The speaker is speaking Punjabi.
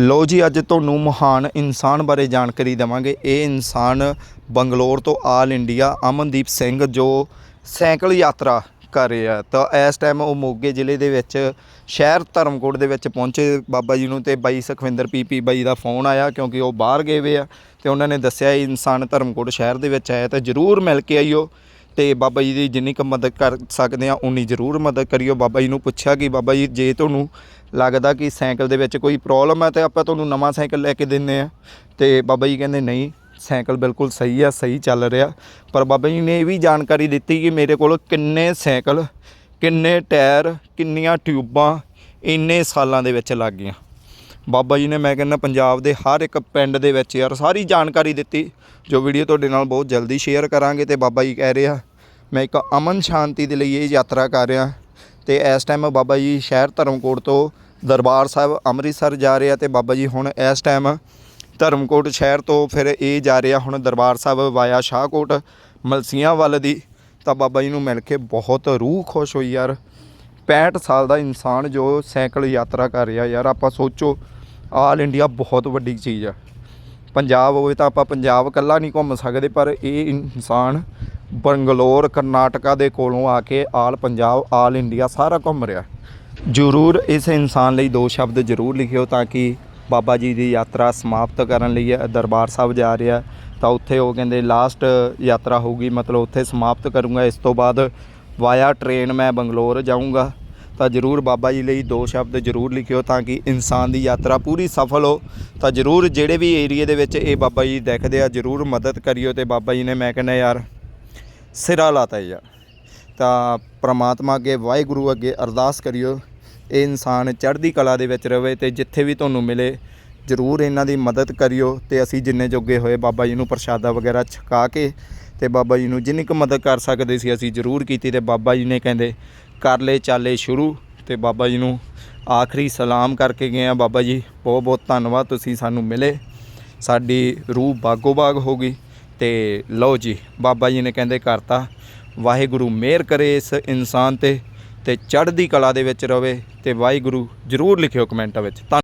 ਲੋ ਜੀ, ਅੱਜ ਤੁਹਾਨੂੰ ਮਹਾਨ ਇਨਸਾਨ ਬਾਰੇ ਜਾਣਕਾਰੀ ਦੇਵਾਂਗੇ। ਇਹ ਇਨਸਾਨ ਬੰਗਲੌਰ ਤੋਂ ਆਲ ਇੰਡੀਆ ਅਮਨਦੀਪ ਸਿੰਘ ਜੋ ਸਾਈਕਲ ਯਾਤਰਾ ਕਰ ਰਿਹਾ ਤਾਂ ਇਸ ਟਾਈਮ ਉਹ ਮੋਗੇ ਜ਼ਿਲ੍ਹੇ ਦੇ ਵਿੱਚ ਸ਼ਹਿਰ ਧਰਮਕੋਟ ਦੇ ਵਿੱਚ ਪਹੁੰਚੇ। ਬਾਬਾ ਜੀ ਨੂੰ ਤੇ ਬਾਈ ਸੁਖਵਿੰਦਰ ਪੀਪੀ ਬਾਈ ਦਾ ਫੋਨ ਆਇਆ ਕਿਉਂਕਿ ਉਹ ਬਾਹਰ ਗਏ ਵੇ ਆ ਤੇ ਉਹਨਾਂ ਨੇ ਦੱਸਿਆ ਇਹ ਇਨਸਾਨ ਧਰਮਕੋਟ ਸ਼ਹਿਰ ਦੇ ਵਿੱਚ ਆਇਆ ਤਾਂ ਜਰੂਰ ਮਿਲ ਕੇ ਆਈਓ। ਤੇ ਬਾਬਾ ਜੀ ਦੀ ਜਿੰਨੀ ਕੁ ਮਦਦ ਕਰ ਸਕਦੇ ਆ, ਉਨੀ ਜ਼ਰੂਰ ਮਦਦ ਕਰਿਓ। ਬਾਬਾ ਜੀ ਨੂੰ ਪੁੱਛਿਆ ਕਿ ਬਾਬਾ ਜੀ, ਜੇ ਤੁਹਾਨੂੰ ਲੱਗਦਾ ਕਿ ਸਾਈਕਲ ਦੇ ਵਿੱਚ ਕੋਈ ਪ੍ਰੋਬਲਮ ਹੈ ਤੇ ਆਪਾਂ ਤੁਹਾਨੂੰ ਨਵਾਂ ਸਾਈਕਲ ਲੈ ਕੇ ਦਿੰਨੇ ਆ। ਤੇ ਬਾਬਾ ਜੀ ਕਹਿੰਦੇ, ਨਹੀਂ, ਸਾਈਕਲ ਬਿਲਕੁਲ ਸਹੀ ਆ, ਸਹੀ ਚੱਲ ਰਿਹਾ। ਪਰ ਬਾਬਾ ਜੀ ਨੇ ਇਹ ਵੀ ਜਾਣਕਾਰੀ ਦਿੱਤੀ ਕਿ ਮੇਰੇ ਕੋਲ ਕਿੰਨੇ ਸਾਈਕਲ, ਕਿੰਨੇ ਟਾਇਰ, ਕਿੰਨੀਆਂ ਟਿਊਬਾਂ ਇੰਨੇ ਸਾਲਾਂ ਦੇ ਵਿੱਚ ਲੱਗ ਗਈਆਂ। ਬਾਬਾ ਜੀ ਨੇ ਮੈਂ ਕਹਿੰਦਾ ਪੰਜਾਬ ਦੇ ਹਰ ਇੱਕ ਪਿੰਡ ਦੇ ਵਿੱਚ ਯਾਰ ਸਾਰੀ ਜਾਣਕਾਰੀ ਦਿੱਤੀ, ਜੋ ਵੀਡੀਓ ਤੁਹਾਡੇ ਨਾਲ ਬਹੁਤ ਜਲਦੀ ਸ਼ੇਅਰ ਕਰਾਂਗੇ ਤੇ ਬਾਬਾ ਜੀ ਕਹਿ ਰਿਹਾ ਮੈਂ ਇੱਕ ਅਮਨ ਸ਼ਾਂਤੀ ਦੇ ਲਈ ਇਹ ਯਾਤਰਾ ਕਰ ਰਿਹਾ। ਤੇ ਇਸ ਟਾਈਮ ਬਾਬਾ ਜੀ ਸ਼ਹਿਰ ਧਰਮਕੋਟ ਤੋਂ ਦਰਬਾਰ ਸਾਹਿਬ ਅੰਮ੍ਰਿਤਸਰ ਜਾ ਰਿਹਾ ਤੇ ਬਾਬਾ ਜੀ ਹੁਣ ਇਸ ਟਾਈਮ ਧਰਮਕੋਟ ਸ਼ਹਿਰ ਤੋਂ ਫਿਰ ਇਹ ਜਾ ਰਿਹਾ ਹੁਣ ਦਰਬਾਰ ਸਾਹਿਬ ਵਾਇਆ ਸ਼ਾਹਕੋਟ ਮਲਸੀਆਂ ਵੱਲ ਦੀ। ਤਾਂ ਬਾਬਾ ਜੀ ਨੂੰ ਮਿਲ ਕੇ ਬਹੁਤ ਰੂਹ ਖੁਸ਼ ਹੋਈ ਯਾਰ। 65 ਸਾਲ ਦਾ ਇਨਸਾਨ ਜੋ ਸਾਈਕਲ ਯਾਤਰਾ ਕਰ ਰਿਹਾ ਯਾਰ, ਆਪਾਂ ਸੋਚੋ ਆਲ ਇੰਡੀਆ ਬਹੁਤ ਵੱਡੀ ਚੀਜ਼ ਆ। ਪੰਜਾਬ ਹੋਵੇ ਤਾਂ ਆਪਾਂ ਪੰਜਾਬ ਇਕੱਲਾ ਨਹੀਂ ਘੁੰਮ ਸਕਦੇ, ਪਰ ਇਹ ਇਨਸਾਨ ਬੰਗਲੌਰ, ਕਰਨਾਟਕਾ ਦੇ ਕੋਲੋਂ ਆ ਕੇ ਆਲ ਪੰਜਾਬ, ਆਲ ਇੰਡੀਆ ਸਾਰਾ ਘੁੰਮ ਰਿਹਾ। ਜ਼ਰੂਰ ਇਸ ਇਨਸਾਨ ਲਈ ਦੋ ਸ਼ਬਦ ਜ਼ਰੂਰ ਲਿਖਿਓ ਤਾਂ ਕਿ ਬਾਬਾ ਜੀ ਦੀ ਯਾਤਰਾ ਸਮਾਪਤ ਕਰਨ ਲਈ ਦਰਬਾਰ ਸਾਹਿਬ ਜਾ ਰਿਹਾ। ਤਾਂ ਉੱਥੇ ਉਹ ਕਹਿੰਦੇ ਲਾਸਟ ਯਾਤਰਾ ਹੋਊਗੀ, ਮਤਲਬ ਉੱਥੇ ਸਮਾਪਤ ਕਰੂੰਗਾ। ਇਸ ਤੋਂ ਬਾਅਦ ਵਾਇਆ ਟ੍ਰੇਨ ਮੈਂ ਬੰਗਲੌਰ ਜਾਊਂਗਾ। ਤਾਂ ਜਰੂਰ ਬਾਬਾ ਜੀ ਲਈ ਦੋ ਸ਼ਬਦ ਜਰੂਰ ਲਿਖਿਓ ਤਾਂ ਕਿ ਇਨਸਾਨ ਦੀ ਯਾਤਰਾ ਪੂਰੀ ਸਫਲ ਹੋ। ਤਾਂ ਜਰੂਰ ਜਿਹੜੇ ਵੀ ਏਰੀਏ ਦੇ ਵਿੱਚ ਇਹ ਬਾਬਾ ਜੀ ਦੇਖਦੇ ਆ, ਜਰੂਰ ਮਦਦ ਕਰਿਓ ਤੇ ਬਾਬਾ ਜੀ ਨੇ ਮੈਂ ਕਹਿੰਦਾ ਯਾਰ ਸਿਰਾ ਲਾਤਾ ਯਾਰ। ਤਾਂ ਪ੍ਰਮਾਤਮਾ ਅੱਗੇ, ਵਾਹਿਗੁਰੂ ਅੱਗੇ ਅਰਦਾਸ ਕਰਿਓ, ਇਹ ਇਨਸਾਨ ਚੜ੍ਹਦੀ ਕਲਾ ਦੇ ਵਿੱਚ ਰਵੇ ਤੇ ਜਿੱਥੇ ਵੀ ਤੁਹਾਨੂੰ ਮਿਲੇ, ਜਰੂਰ ਇਹਨਾਂ ਦੀ ਮਦਦ ਕਰਿਓ ਤੇ ਅਸੀਂ ਜਿੰਨੇ ਜੋਗੇ ਹੋਏ ਬਾਬਾ ਜੀ ਨੂੰ ਪ੍ਰਸ਼ਾਦਾ ਵਗੈਰਾ ਛਕਾ ਕੇ ਤੇ ਬਾਬਾ ਜੀ ਨੂੰ ਜਿੰਨੀ ਕੁ ਮਦਦ ਕਰ ਸਕਦੇ ਸੀ, ਅਸੀਂ ਜਰੂਰ ਕੀਤੀ ਤੇ ਬਾਬਾ ਜੀ ਨੇ ਕਹਿੰਦੇ ਕਰ ਲਏ, ਚਾਲੇ ਸ਼ੁਰੂ ਤੇ ਬਾਬਾ ਜੀ ਨੂੰ ਆਖਰੀ ਸਲਾਮ ਕਰਕੇ ਗਏ ਆ। ਬਾਬਾ ਜੀ, ਬਹੁਤ ਬਹੁਤ ਧੰਨਵਾਦ, ਤੁਸੀਂ ਸਾਨੂੰ ਮਿਲੇ। ਸਾਡੀ ਰੂਹ ਬਾਗੋ ਬਾਗ ਹੋ ਗਈ ਤੇ ਲਓ ਜੀ, ਬਾਬਾ ਜੀ ਨੇ ਕਹਿੰਦੇ ਕਰਤਾ, ਵਾਹਿਗੁਰੂ ਮਿਹਰ ਕਰੇ ਇਸ ਇਨਸਾਨ ਤੇ ਤੇ ਚੜ੍ਹਦੀ ਕਲਾ ਦੇ ਵਿੱਚ ਰਵੇ ਤੇ ਵਾਹਿਗੁਰੂ ਜਰੂਰ ਲਿਖਿਓ ਕਮੈਂਟਾਂ ਵਿੱਚ। ਧੰਨ-